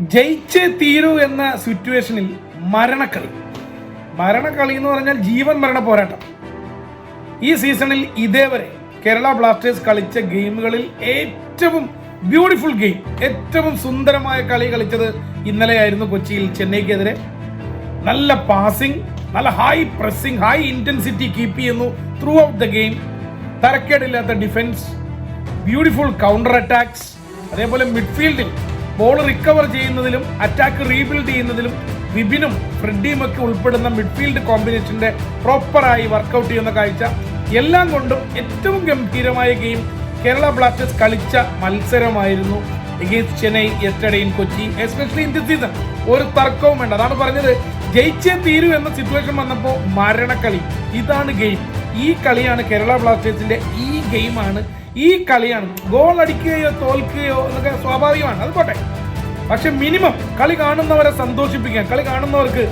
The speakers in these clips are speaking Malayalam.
ജയിച്ചേ തീരൂ എന്ന സിറ്റുവേഷനിൽ മരണക്കളി. മരണക്കളി എന്ന് പറഞ്ഞാൽ ജീവൻ മരണ പോരാട്ടം. ഈ സീസണിൽ ഇതേവരെ കേരള ബ്ലാസ്റ്റേഴ്സ് കളിച്ച ഗെയിമുകളിൽ ഏറ്റവും ബ്യൂട്ടിഫുൾ ഗെയിം ഏറ്റവും സുന്ദരമായ കളി കളിച്ചത് ഇന്നലെയായിരുന്നു കൊച്ചിയിൽ ചെന്നൈക്കെതിരെ. നല്ല പാസിംഗ് നല്ല high pressing high intensity keep ചെയ്യുന്നു ത്രൂ ഔട്ട് ദ ഗെയിം തരക്കേടില്ലാത്ത ഡിഫൻസ് ബ്യൂട്ടിഫുൾ കൗണ്ടർ അറ്റാക്സ് അതേപോലെ മിഡ്ഫീൽഡിൽ ബോൾ റിക്കവർ ചെയ്യുന്നതിലും അറ്റാക്ക് റീബിൽഡ് ചെയ്യുന്നതിലും വിപിനും ഫ്രെഡിയും ഒക്കെ ഉൾപ്പെടുന്ന മിഡ്ഫീൽഡ് കോമ്പിനേഷന്റെ പ്രോപ്പറായി വർക്കൗട്ട് ചെയ്യുന്ന കാഴ്ച. എല്ലാം കൊണ്ടും ഏറ്റവും ഗംഭീരമായ ഗെയിം കേരള ബ്ലാസ്റ്റേഴ്സ് കളിച്ച മത്സരമായിരുന്നു against Chennai yesterday in Kochi. Especially in the season ഒരു തർക്കവും വേണ്ട. അതാണ് പറഞ്ഞത്. ജയിച്ചേ തീരൂ എന്ന സിറ്റുവേഷൻ വന്നപ്പോൾ മരണക്കളി. ഇതാണ് ഗെയിം ഈ കളിയാണ് കേരള ബ്ലാസ്റ്റേഴ്സിന്റെ ഈ ഗെയിമാണ് ഈ കളിയാണ്. ഗോൾ അടിക്കുകയോ തോൽക്കുകയോ എന്നൊക്കെ സ്വാഭാവികമാണ്. അത് പോട്ടെ. പക്ഷെ മിനിമം കളി കാണുന്നവരെ സന്തോഷിപ്പിക്കാൻ കളി കാണുന്നവർക്ക്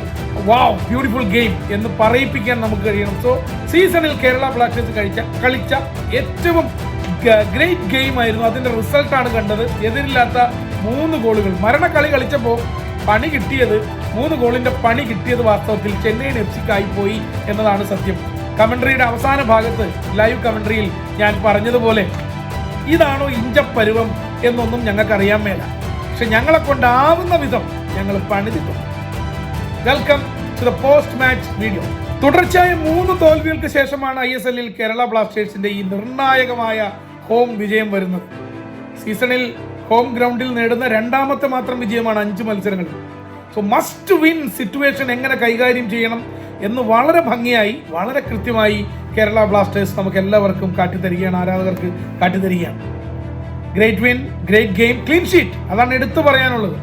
വാവ് ബ്യൂട്ടിഫുൾ ഗെയിം എന്ന് പറയിപ്പിക്കാൻ നമുക്ക് കഴിയണം. സോ സീസണിൽ കേരള ബ്ലാസ്റ്റേഴ്സ് കഴിച്ച കളിച്ച ഏറ്റവും ഗ്രേറ്റ് ഗെയിം ആയിരുന്നു. അതിന്റെ റിസൾട്ടാണ് കണ്ടത്. എതിരില്ലാത്ത മൂന്ന് ഗോളുകൾ. മരണക്കളി കളിച്ചപ്പോൾ പണി കിട്ടിയത് മൂന്ന് ഗോളിന്റെ പണി കിട്ടിയത് വാസ്തവത്തിൽ ചെന്നൈയിൻ എഫ് സിക്കായി പോയി എന്നതാണ് സത്യം. കമന്ററിയുടെ അവസാന ഭാഗത്ത് ലൈവ് കമന്ററിയിൽ ഞാൻ പറഞ്ഞതുപോലെ ഇതാണോ ഇഞ്ചപ്പരുവം എന്നൊന്നും ഞങ്ങൾക്ക് അറിയാൻ മേല. പക്ഷെ ഞങ്ങളെ കൊണ്ടാവുന്ന വിധം ഞങ്ങൾ പണിതിട്ടുണ്ട്. Welcome to the post match video തുടർച്ചയായ മൂന്ന് തോൽവികൾക്ക് ശേഷമാണ് ഐ എസ് എല്ലിൽ കേരള ബ്ലാസ്റ്റേഴ്സിന്റെ ഈ നിർണായകമായ ഹോം വിജയം വരുന്നത്. സീസണിൽ ഹോം ഗ്രൗണ്ടിൽ നേടുന്ന രണ്ടാമത്തെ മാത്രം വിജയമാണ് അഞ്ച് മത്സരങ്ങളിൽ സോ മസ്റ്റ് വിൻ സിറ്റുവേഷൻ എങ്ങനെ കൈകാര്യം ചെയ്യണം? എന്ന് വളരെ ഭംഗിയായി വളരെ കൃത്യമായി കേരള ബ്ലാസ്റ്റേഴ്സ് നമുക്ക് എല്ലാവർക്കും കാട്ടിത്തരികയാണ് ആരാധകർക്ക് കാട്ടിത്തരികയാണ്. Great win great game clean sheet അതാണ് എടുത്തു പറയാനുള്ളത്.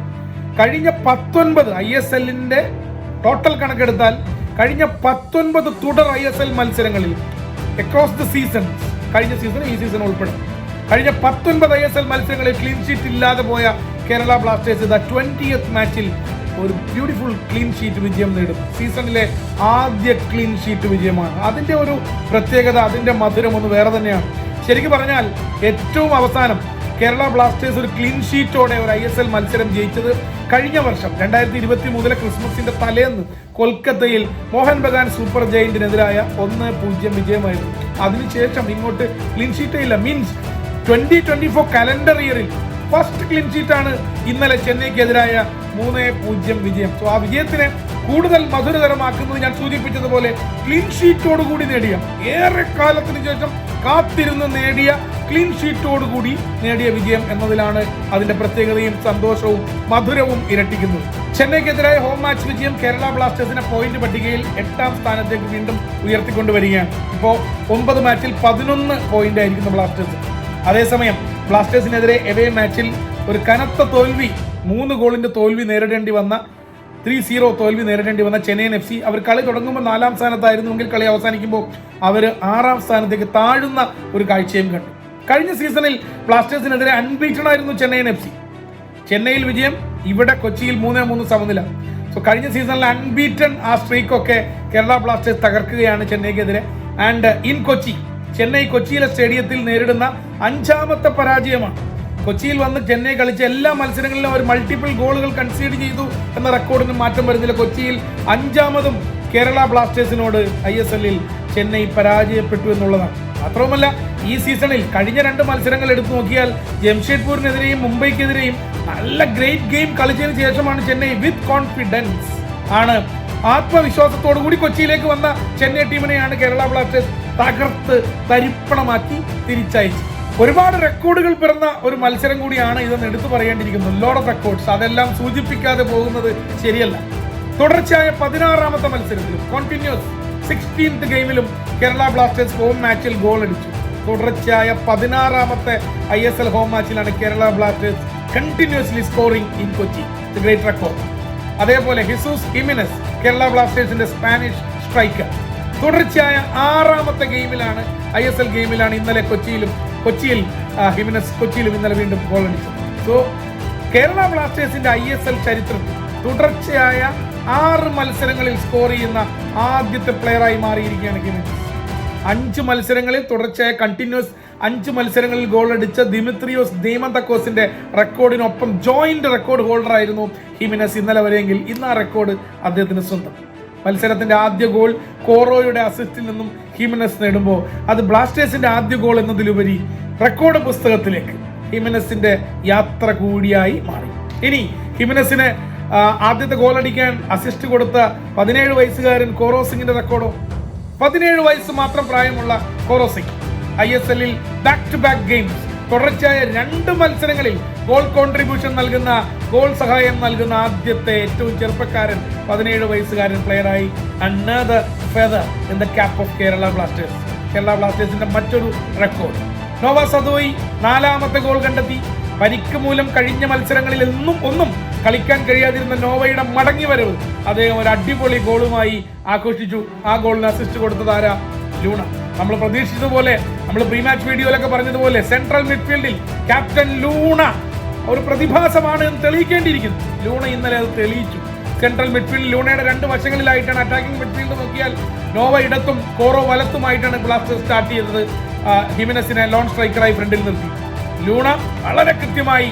കഴിഞ്ഞ പത്തൊൻപത് ഐ എസ് എല്ലിന്റെ ടോട്ടൽ കണക്കെടുത്താൽ കഴിഞ്ഞ പത്തൊൻപത് തുടർ ഐ എസ് എൽ മത്സരങ്ങളിൽ അക്രോസ് ദ സീസൺ കഴിഞ്ഞ സീസൺ ഈ സീസൺ ഉൾപ്പെടും. കഴിഞ്ഞ പത്തൊൻപത് ഐ എസ് എൽ മത്സരങ്ങളിൽ ക്ലീൻ ഷീറ്റ് ഇല്ലാതെ പോയ കേരള ബ്ലാസ്റ്റേഴ്സ് ദ ട്വന്റിയത്ത് മാച്ചിൽ ഒരു ബ്യൂട്ടിഫുൾ ക്ലീൻ ഷീറ്റ് വിജയം നേടും. സീസണിലെ ആദ്യ ക്ലീൻ ഷീറ്റ് വിജയമാണ്. അതിന്റെ ഒരു പ്രത്യേകത അതിന്റെ മധുരം ഒന്ന് വേറെ തന്നെയാണ്. ശരിക്കും പറഞ്ഞാൽ ഏറ്റവും അവസാനം കേരള ബ്ലാസ്റ്റേഴ്സ് ഒരു ക്ലീൻ ഷീറ്റോടെ ഒരു ഐ എസ് എൽ മത്സരം ജയിച്ചത് കഴിഞ്ഞ വർഷം രണ്ടായിരത്തി ഇരുപത്തി മൂന്നിലെ ക്രിസ്മസിന്റെ തലേന്ന് കൊൽക്കത്തയിൽ മോഹൻ ബഗാൻ സൂപ്പർ ജയിന്റിനെതിരായ ഒന്ന് പൂജ്യം വിജയമായിരുന്നു. അതിനുശേഷം ഇങ്ങോട്ട് ക്ലീൻ ഷീറ്റേ ഇല്ല. Means twenty twenty four calendar ഇയറിൽ ഫസ്റ്റ് ക്ലീൻ ഷീറ്റാണ് ഇന്നലെ ചെന്നൈക്കെതിരായ മൂന്ന് പൂജ്യം വിജയം. സോ ആ വിജയത്തിനെ കൂടുതൽ മധുരതരമാക്കുന്നത് ഞാൻ സൂചിപ്പിച്ചതുപോലെ ക്ലീൻ ഷീറ്റോടുകൂടി നേടിയ ഏറെ കാലത്തിന് ശേഷം കാത്തിരുന്ന് നേടിയ ക്ലീൻ ഷീറ്റോടുകൂടി നേടിയ വിജയം എന്നതിലാണ് അതിന്റെ പ്രത്യേകതയും സന്തോഷവും മധുരവും ഇരട്ടിക്കുന്നത്. ചെന്നൈക്കെതിരായ ഹോം മാച്ച് വിജയം കേരള ബ്ലാസ്റ്റേഴ്സിനെ പോയിന്റ് പട്ടികയിൽ എട്ടാം സ്ഥാനത്തേക്ക് വീണ്ടും ഉയർത്തിക്കൊണ്ടുവരികയാണ്. ഇപ്പോൾ ഒമ്പത് മാച്ചിൽ പതിനൊന്ന് പോയിന്റ് ആയിരിക്കുന്ന ബ്ലാസ്റ്റേഴ്സ്. അതേസമയം ബ്ലാസ്റ്റേഴ്സിനെതിരെ എവേ മാച്ചിൽ ഒരു കനത്ത തോൽവി മൂന്ന് ഗോളിന്റെ തോൽവി നേരിടേണ്ടി വന്ന ത്രീ സീറോ തോൽവി നേരിടേണ്ടി വന്ന ചെന്നൈയിൻ എഫ് സി. അവർ കളി തുടങ്ങുമ്പോൾ നാലാം സ്ഥാനത്തായിരുന്നുവെങ്കിൽ കളി അവസാനിക്കുമ്പോൾ അവർ ആറാം സ്ഥാനത്തേക്ക് താഴുന്ന ഒരു കാഴ്ചയും കണ്ടു. കഴിഞ്ഞ സീസണിൽ ബ്ലാസ്റ്റേഴ്സിനെതിരെ അൺബീറ്റഡ് ആയിരുന്നു ചെന്നൈയിൻ എഫ് സി. ചെന്നൈയിൽ വിജയം ഇവിടെ കൊച്ചിയിൽ മൂന്നേ മൂന്ന് സമനില. സോ കഴിഞ്ഞ സീസണിൽ അൺബീറ്റൺ ആ സ്ട്രീക്കൊക്കെ കേരള ബ്ലാസ്റ്റേഴ്സ് തകർക്കുകയാണ് ചെന്നൈക്കെതിരെ. ആൻഡ് ഇൻ കൊച്ചി ചെന്നൈ കൊച്ചിയിലെ സ്റ്റേഡിയത്തിൽ നേരിടുന്ന അഞ്ചാമത്തെ പരാജയമാണ്. കൊച്ചിയിൽ വന്ന് ചെന്നൈ കളിച്ച എല്ലാ മത്സരങ്ങളിലും അവർ മൾട്ടിപ്പിൾ ഗോളുകൾ കൺസീഡ് ചെയ്തു എന്ന റെക്കോർഡിന് മാറ്റം വരുന്നില്ല. കൊച്ചിയിൽ അഞ്ചാമതും കേരള ബ്ലാസ്റ്റേഴ്സിനോട് ഐ എസ് എല്ലിൽ ചെന്നൈ പരാജയപ്പെട്ടു എന്നുള്ളതാണ്. മാത്രവുമല്ല ഈ സീസണിൽ കഴിഞ്ഞ രണ്ട് മത്സരങ്ങൾ എടുത്തു നോക്കിയാൽ ജംഷഡ്പൂരിനെതിരെയും മുംബൈക്കെതിരെയും നല്ല ഗ്രേറ്റ് ഗെയിം കളിച്ചതിന് ശേഷമാണ് ചെന്നൈ വിത്ത് കോൺഫിഡൻസ് ആണ്. ആത്മവിശ്വാസത്തോടു കൂടി കൊച്ചിയിലേക്ക് വന്ന ചെന്നൈ ടീമിനെയാണ് കേരള ബ്ലാസ്റ്റേഴ്സ് തകർത്ത് തരിപ്പണമാക്കി തിരിച്ചയച്ചു. ഒരുപാട് റെക്കോർഡുകൾ പിറന്ന ഒരു മത്സരം കൂടിയാണ് ഇതെന്ന് എടുത്തു പറയേണ്ടിയിരിക്കുന്നത് ലോഡ് ഓഫ് റെക്കോർഡ്സ് അതെല്ലാം സൂചിപ്പിക്കാതെ പോകുന്നത് ശരിയല്ല. തുടർച്ചയായ പതിനാറാമത്തെ മത്സരത്തിലും കോണ്ടിന്യൂസ് സിക്സ്റ്റീൻത്ത് ഗെയിമിലും കേരള ബ്ലാസ്റ്റേഴ്സ് ഹോം മാച്ചിൽ ഗോൾ അടിച്ചു. തുടർച്ചയായ പതിനാറാമത്തെ I S L home മാച്ചിലാണ് Kerala Blasters continuously scoring in Kochi great record അതേപോലെ ഹിസൂസ് ഹിമിനസ് കേരള ബ്ലാസ്റ്റേഴ്സിന്റെ സ്പാനിഷ് സ്ട്രൈക്കർ തുടർച്ചയായ ആറാമത്തെ ഗെയിമിലാണ് ഐ എസ് എൽ ഗെയിമിലാണ് ഇന്നലെ കൊച്ചിയിലും കൊച്ചിയിൽ ഹിമിനസ് കൊച്ചിയിലും ഇന്നലെ വീണ്ടും ഗോൾ അടിച്ചത്. സോ കേരള ബ്ലാസ്റ്റേഴ്സിന്റെ ഐ എസ് എൽ ചരിത്രത്തിൽ തുടർച്ചയായ ആറ് മത്സരങ്ങളിൽ സ്കോർ ചെയ്യുന്ന ആദ്യത്തെ പ്ലെയറായി മാറിയിരിക്കുകയാണ് ഹിമിനസ്. അഞ്ച് മത്സരങ്ങളിൽ തുടർച്ചയായ കണ്ടിന്യൂസ് അഞ്ച് മത്സരങ്ങളിൽ ഗോൾ അടിച്ച ദിമിത്രിയോസ് ദീമന്തക്കോസിന്റെ റെക്കോർഡിനൊപ്പം ജോയിന്റ് റെക്കോർഡ് ഹോൾഡർ ആയിരുന്നു ഹിമിനസ് ഇന്നലെ വരെയെങ്കിൽ ഇന്ന് ആ റെക്കോർഡ് അദ്ദേഹത്തിന് സ്വന്തം. മത്സരത്തിന്റെ ആദ്യ ഗോൾ കോറോയുടെ അസിസ്റ്റിൽ നിന്നും ഹിമനസ് നേടുമ്പോൾ അത് ബ്ലാസ്റ്റേഴ്സിന്റെ ആദ്യ ഗോൾ എന്നതിലുപരി റെക്കോർഡ് പുസ്തകത്തിലേക്ക് ഹിമനസിന്റെ യാത്ര കൂടിയായി മാറി. ഇനി ഹിമനസിന് ആദ്യത്തെ ഗോൾ അടിക്കാൻ അസിസ്റ്റ് കൊടുത്ത പതിനേഴ് വയസ്സുകാരൻ കോറോ സിംഗിന്റെ റെക്കോർഡോ പതിനേഴ് വയസ്സ് മാത്രം പ്രായമുള്ള കോറോ സിംഗ്. ഐ എസ് എല്ലിൽ ബാക്ക് ടു ബാക്ക് ഗെയിംസ് തുടർച്ചയായ രണ്ട് മത്സരങ്ങളിൽ ഗോൾ കോൺട്രിബ്യൂഷൻ നൽകുന്ന ഗോൾ സഹായം നൽകുന്ന ആദ്യത്തെ ഏറ്റവും ചെറുപ്പക്കാരൻ പതിനേഴ് വയസ്സുകാരൻ പ്ലെയറായി another feather in the cap of Kerala Blasters Kerala ബ്ലാസ്റ്റേഴ്സിന്റെ മറ്റൊരു റെക്കോർഡ് നോവ സദോയി നാലാമത്തെ ഗോൾ കണ്ടെത്തി. പരിക്ക് മൂലം കഴിഞ്ഞ മത്സരങ്ങളിൽ എന്നും ഒന്നും കളിക്കാൻ കഴിയാതിരുന്ന നോവയുടെ മടങ്ങി വരവ് അദ്ദേഹം ഒരു അടിപൊളി ഗോളുമായി ആഘോഷിച്ചു. ആ ഗോളിന് അസിസ്റ്റ് കൊടുത്തത് ആരാ? ലൂണ നമ്മൾ പ്രതീക്ഷിച്ചതുപോലെ നമ്മൾ പ്രീ മാച്ച് വീഡിയോയിലൊക്കെ പറഞ്ഞതുപോലെ സെൻട്രൽ മിഡ്ഫീൽഡിൽ ക്യാപ്റ്റൻ ലൂണ ഒരു പ്രതിഭാസമാണ് എന്ന് തെളിയിക്കേണ്ടിയിരിക്കുന്നു. ലൂണ ഇന്നലെ അത് തെളിയിച്ചു. സെൻട്രൽ മിഡ്ഫീൽഡ് ലൂണയുടെ രണ്ട് വശങ്ങളിലായിട്ടാണ് അറ്റാക്കിംഗ് മിഡ്ഫീൽഡ് നോക്കിയാൽ നോവ ഇടത്തും കോറോ വലത്തുമായിട്ടാണ് ബ്ലാസ്റ്റേഴ്സ് സ്റ്റാർട്ട് ചെയ്തത്. ഹിമിനസിനെ ലോൺ സ്ട്രൈക്കറായി ഫ്രണ്ടിൽ നിർത്തി. ലൂണ വളരെ കൃത്യമായി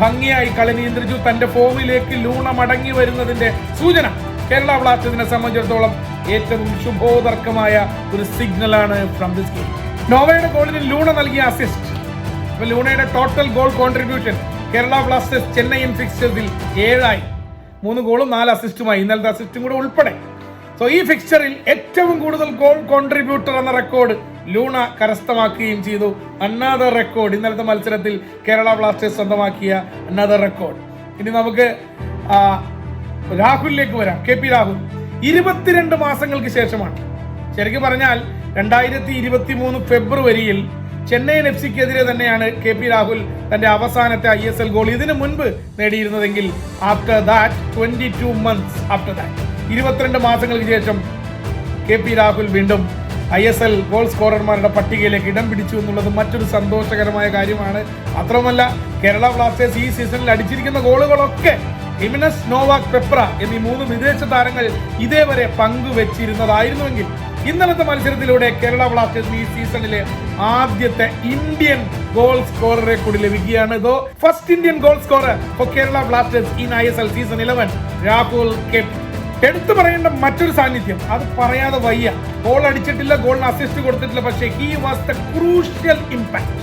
ഭംഗിയായി കളി നിയന്ത്രിച്ചു. തന്റെ ഫോമിലേക്ക് ലൂണ മടങ്ങി വരുന്നതിന്റെ സൂചന കേരള ബ്ലാസ്റ്റേഴ്സിനെ സംബന്ധിച്ചിടത്തോളം ഏറ്റവും ശുഭോദർക്കമായ ഒരു സിഗ്നലാണ് ഫ്രം ദിസ് ഗെയിം നോവയുടെ ഗോളിന് ലൂണ നൽകിയ assist ലൂണയുടെ total goal contribution Kerala Blasters Chennaiyin ഫിക്സേഴ്സിൽ ഏഴായി. മൂന്ന് ഗോളും നാല് അസിസ്റ്റുമായി. ഇന്നലത്തെ അസിസ്റ്റും കൂടെ ഉൾപ്പെടെ. സോ ഈ ഫിക്സ്ചറിൽ ഏറ്റവും കൂടുതൽ ഗോൾ കോൺട്രിബ്യൂട്ടർ എന്ന റെക്കോർഡ് ലൂണ കരസ്ഥമാക്കുകയും ചെയ്തു. അന്നാദർ റെക്കോർഡ് ഇന്നലത്തെ മത്സരത്തിൽ കേരള ബ്ലാസ്റ്റേഴ്സ് സ്വന്തമാക്കിയ അന്നാദർ റെക്കോർഡ് ഇനി നമുക്ക് രാഹുലിലേക്ക് വരാം. K P Rahul. ഇരുപത്തിരണ്ട് മാസങ്ങൾക്ക് ശേഷമാണ്. ശരിക്കും പറഞ്ഞാൽ രണ്ടായിരത്തി ഇരുപത്തി മൂന്ന് ഫെബ്രുവരിയിൽ ചെന്നൈയിൻ എഫ് സിക്കെതിരെ തന്നെയാണ് കെ പി രാഹുൽ തന്റെ അവസാനത്തെ ഐ എസ് എൽ ഗോൾ ഇതിനു മുൻപ് നേടിയിരുന്നതെങ്കിൽ after that twenty two months after that. ഇരുപത്തിരണ്ട് മാസങ്ങൾക്ക് ശേഷം കെ പി രാഹുൽ വീണ്ടും ഐ എസ് എൽ ഗോൾ സ്കോറർമാരുടെ പട്ടികയിലേക്ക് ഇടം പിടിച്ചു എന്നുള്ളത് മറ്റൊരു സന്തോഷകരമായ കാര്യമാണ്. മാത്രമല്ല കേരള ബ്ലാസ്റ്റേഴ്സ് ഈ സീസണിൽ അടിച്ചിരിക്കുന്ന ഗോളുകളൊക്കെ ഇമിനസ് നോവാക് പെപ്ര എന്നീ മൂന്ന് വിദേശ താരങ്ങൾ ഇതേവരെ പങ്കുവെച്ചിരുന്നതായിരുന്നുവെങ്കിൽ ഇന്നലത്തെ മത്സരത്തിലൂടെ കേരള ബ്ലാസ്റ്റേഴ്സിന് ഈ സീസണിലെ ആദ്യത്തെ ഇന്ത്യൻ ഗോൾ സ്കോററെ കൂടി ലഭിക്കുകയാണ്. ഇതോ first Indian goal scorer for Kerala Blasters in I S L season eleven Rahul K എടുത്തു പറയേണ്ട മറ്റൊരു സാന്നിധ്യം അത് പറയാതെ വയ്യ. ഗോൾ അടിച്ചിട്ടില്ല ഗോളിന് അസിസ്റ്റ് കൊടുത്തിട്ടില്ല പക്ഷേ he was the crucial impact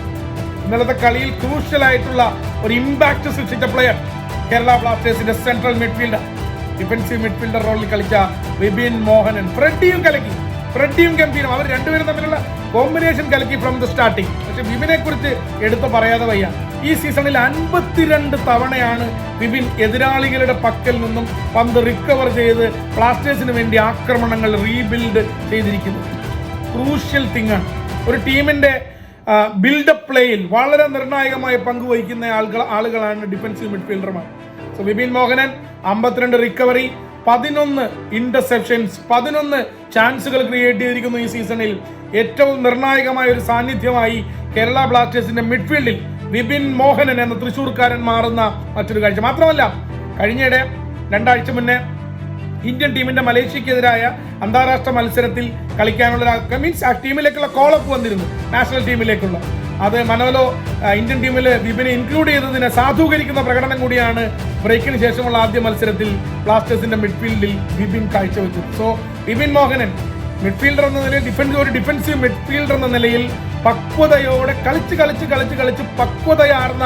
ഇന്നലത്തെ കളിയിൽ ക്രൂഷ്യൽ ആയിട്ടുള്ള ഒരു ഇമ്പാക്ട് സൃഷ്ടിച്ച പ്ലെയർ കേരള ബ്ലാസ്റ്റേഴ്സിന്റെ സെൻട്രൽ മിഡ്ഫീൽഡർ ഡിഫൻസീവ് മിഡ്ഫീൽഡർ റോളിൽ കളിച്ച വിപിൻ മോഹനൻ. ഫ്രെഡിയും കലക്കി. ഫ്രെഡിയും ഗംഭീരം അവർ രണ്ടുപേരും തമ്മിലുള്ള കോമ്പിനേഷൻ കലക്കി ഫ്രം ദ സ്റ്റാർട്ടിങ് പക്ഷെ വിപിനെ കുറിച്ച് എടുത്തു പറയാതെ വയ്യ. ഈ സീസണിൽ അൻപത്തിരണ്ട് തവണയാണ് വിപിൻ എതിരാളികളുടെ പക്കൽ നിന്നും പന്ത് റിക്കവർ ചെയ്ത് ബ്ലാസ്റ്റേഴ്സിന് വേണ്ടി ആക്രമണങ്ങൾ റീബിൽഡ് ചെയ്തിരിക്കുന്നത്. ക്രൂഷ്യൽ തിങ് ആണ്. ഒരു ടീമിന്റെ ബിൽഡപ്പ് പ്ലേയിൽ വളരെ നിർണായകമായ പങ്ക് വഹിക്കുന്ന ആളുകൾ ആളുകളാണ് ഡിഫൻസീവ് മിഡ്ഫീൽഡർമാർ സോ വിപിൻ മോഹനൻ അമ്പത്തിരണ്ട് റിക്കവറി പതിനൊന്ന് ഇന്റർസെപ്ഷൻസ് പതിനൊന്ന് ചാൻസുകൾ ക്രിയേറ്റ് ചെയ്തിരിക്കുന്നു ഈ സീസണിൽ ഏറ്റവും നിർണായകമായ ഒരു സാന്നിധ്യമായി കേരള ബ്ലാസ്റ്റേഴ്സിന്റെ മിഡ്ഫീൽഡിൽ വിപിൻ മോഹനൻ എന്ന തൃശൂർക്കാരൻ മാറുന്ന മറ്റൊരു കാഴ്ച. മാത്രമല്ല കഴിഞ്ഞിടെ രണ്ടാഴ്ച മുന്നേ ഇന്ത്യൻ ടീമിന്റെ മലേഷ്യക്കെതിരായ അന്താരാഷ്ട്ര മത്സരത്തിൽ കളിക്കാനുള്ള മീൻസ് ആ ടീമിലേക്കുള്ള കോളപ്പ് വന്നിരുന്നു നാഷണൽ ടീമിലേക്കുള്ള അത് മനോലോ ഇന്ത്യൻ ടീമിൽ വിപിനെ ഇൻക്ലൂഡ് ചെയ്തതിനെ സാധൂകരിക്കുന്ന പ്രകടനം കൂടിയാണ് ബ്രേക്കിന് ശേഷമുള്ള ആദ്യ മത്സരത്തിൽ ബ്ലാസ്റ്റേഴ്സിന്റെ മിഡ്ഫീൽഡിൽ വിപിൻ കാഴ്ചവെച്ചത്. സോ വിപിൻ മോഹനൻ മിഡ്ഫീൽഡർ എന്ന നിലയിൽ ഡിഫൻസ് ഒരു ഡിഫൻസീവ് മിഡ്ഫീൽഡർ എന്ന നിലയിൽ പക്വതയോടെ കളിച്ച് കളിച്ച് കളിച്ച് കളിച്ച് പക്വതയാർന്ന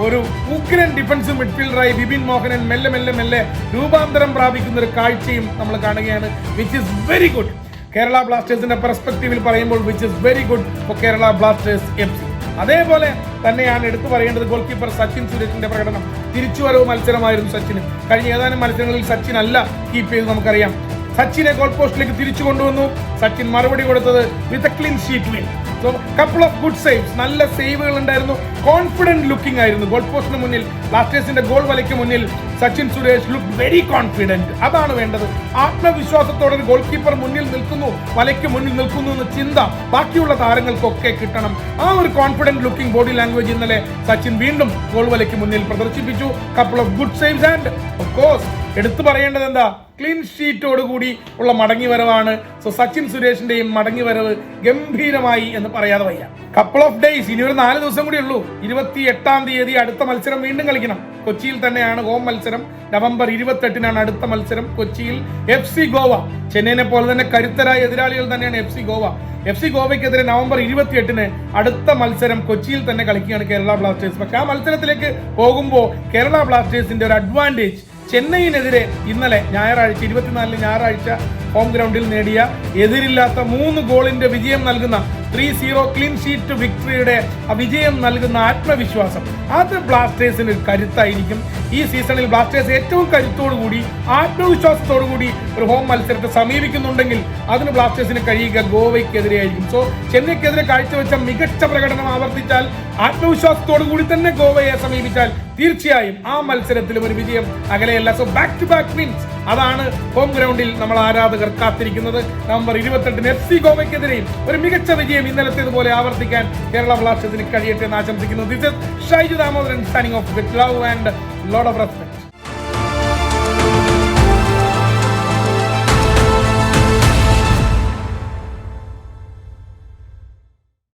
ഒരു ഉഗ്രൻ ഡിഫൻസീവ് മിഡ്ഫീൽഡറായി വിപിൻ മോഹനൻ മെല്ലെ മെല്ലെ മെല്ലെ രൂപാന്തരം പ്രാപിക്കുന്ന ഒരു കാഴ്ചയും നമ്മൾ കാണുകയാണ് which is very good Kerala ബ്ലാസ്റ്റേഴ്സിന്റെ പെർസ്പെക്റ്റീവിൽ പറയുമ്പോൾ which is very good for Kerala Blasters F അതേപോലെ തന്നെയാണ് എടുത്തു പറയേണ്ടത് ഗോൾ കീപ്പർ സച്ചിൻ സുരേഷിന്റെ പ്രകടനം. തിരിച്ചുവരവ് മത്സരമായിരുന്നു സച്ചിന്. കഴിഞ്ഞ ഏതാനും മത്സരങ്ങളിൽ സച്ചിൻ അല്ല കീപ്പ് ചെയ്ത് നമുക്കറിയാം. സച്ചിനെ ഗോൾ പോസ്റ്റിലേക്ക് തിരിച്ചു കൊണ്ടുവന്നു. സച്ചിൻ മറുപടി കൊടുത്തത് with a clean sheet win so couple of good saves നല്ല സേവുകൾ ഉണ്ടായിരുന്നു. കോൺഫിഡന്റ് ലുക്കിംഗ് ആയിരുന്നു. ഗോൾ പോസ്റ്റിന് മുന്നിൽ ബ്ലാസ്റ്റേഴ്സിന്റെ ഗോൾ വലയ്ക്ക് മുന്നിൽ Sachin Suresh look very confident അതാണ് വേണ്ടത്. ആത്മവിശ്വാസത്തോടെ ഒരു ഗോൾ കീപ്പർ മുന്നിൽ നിൽക്കുന്നു വലയ്ക്ക് മുന്നിൽ നിൽക്കുന്നു എന്ന ചിന്ത ബാക്കിയുള്ള താരങ്ങൾക്കൊക്കെ കിട്ടണം. ആ ഒരു കോൺഫിഡന്റ് ലുക്കിംഗ് ബോഡി ലാംഗ്വേജ് ഇന്നലെ സച്ചിൻ വീണ്ടും ഗോൾ വലയ്ക്ക് മുന്നിൽ പ്രദർശിപ്പിച്ചു. Couple of good saves and of course എടുത്തു പറയേണ്ടത് എന്താ? ക്ലീൻ ഷീറ്റോട് കൂടി ഉള്ള മടങ്ങി വരവാണ്. സോ സച്ചിൻ സുരേഷിന്റെയും മടങ്ങി വരവ് ഗംഭീരമായി എന്ന് പറയാതെ വയ്യ. കപ്പിൾ ഓഫ് ഡേയ്സ് ഇനി ഒരു നാല് ദിവസം കൂടി ഉള്ളൂ. ഇരുപത്തി എട്ടാം തീയതി അടുത്ത മത്സരം വീണ്ടും കളിക്കണം. കൊച്ചിയിൽ തന്നെയാണ് ഹോം മത്സരം. നവംബർ ഇരുപത്തെട്ടിനാണ് അടുത്ത മത്സരം കൊച്ചിയിൽ എഫ് സി ഗോവ. ചെന്നൈനെ പോലെ തന്നെ കരുത്തരായ എതിരാളികൾ തന്നെയാണ് F C Goa. F C ഗോവയ്ക്കെതിരെ November ഇരുപത്തിയെട്ടിന് അടുത്ത മത്സരം കൊച്ചിയിൽ തന്നെ കളിക്കുകയാണ് കേരള ബ്ലാസ്റ്റേഴ്സ്. പക്ഷെ ആ മത്സരത്തിലേക്ക് പോകുമ്പോൾ കേരള ബ്ലാസ്റ്റേഴ്സിന്റെ ഒരു അഡ്വാന്റേജ് ചെന്നൈയിനെതിരെ ഇന്നലെ ഞായറാഴ്ച ഇരുപത്തിനാലിന് ഞായറാഴ്ച ഹോം ഗ്രൗണ്ടിൽ നേടിയ എതിരില്ലാത്ത മൂന്ന് ഗോളിന്റെ വിജയം നൽകുന്ന ത്രീ സീറോ ക്ലീൻ ഷീറ്റ് വിക്ടറിയുടെ വിജയം നൽകുന്ന ആത്മവിശ്വാസം. അത് ബ്ലാസ്റ്റേഴ്സിന് കരുത്തായിരിക്കും. ഈ സീസണിൽ ബ്ലാസ്റ്റേഴ്സ് ഏറ്റവും കരുത്തോടു കൂടി ആത്മവിശ്വാസത്തോടു കൂടി ഒരു ഹോം മത്സരത്തെ സമീപിക്കുന്നുണ്ടെങ്കിൽ അതിന് ബ്ലാസ്റ്റേഴ്സിന് കഴിയുക ഗോവയ്ക്കെതിരെയായിരിക്കും. സോ ചെന്നൈക്കെതിരെ കാഴ്ചവെച്ച മികച്ച പ്രകടനം ആവർത്തിച്ചാൽ ആത്മവിശ്വാസത്തോടു കൂടി തന്നെ ഗോവയെ സമീപിച്ചാൽ തീർച്ചയായും ആ മത്സരത്തിലും ഒരു വിജയം അകലെയല്ല. So back to back wins അതാണ് ഹോം ഗ്രൗണ്ടിൽ നമ്മൾ ആരാധകർ കാത്തിരിക്കുന്നത്. നവംബർ ഇരുപത്തെട്ടിന് എഫ് സി ഗോവയ്ക്കെതിരെയും ഒരു മികച്ച വിജയം ഇന്നലത്തേതുപോലെ ആവർത്തിക്കാൻ കേരള ബ്ലാസ്റ്റേഴ്സിന് കഴിയട്ടെ എന്ന് ആശംസിക്കുന്നു. This is Shaiju Damodaran signing off with love and loads of respect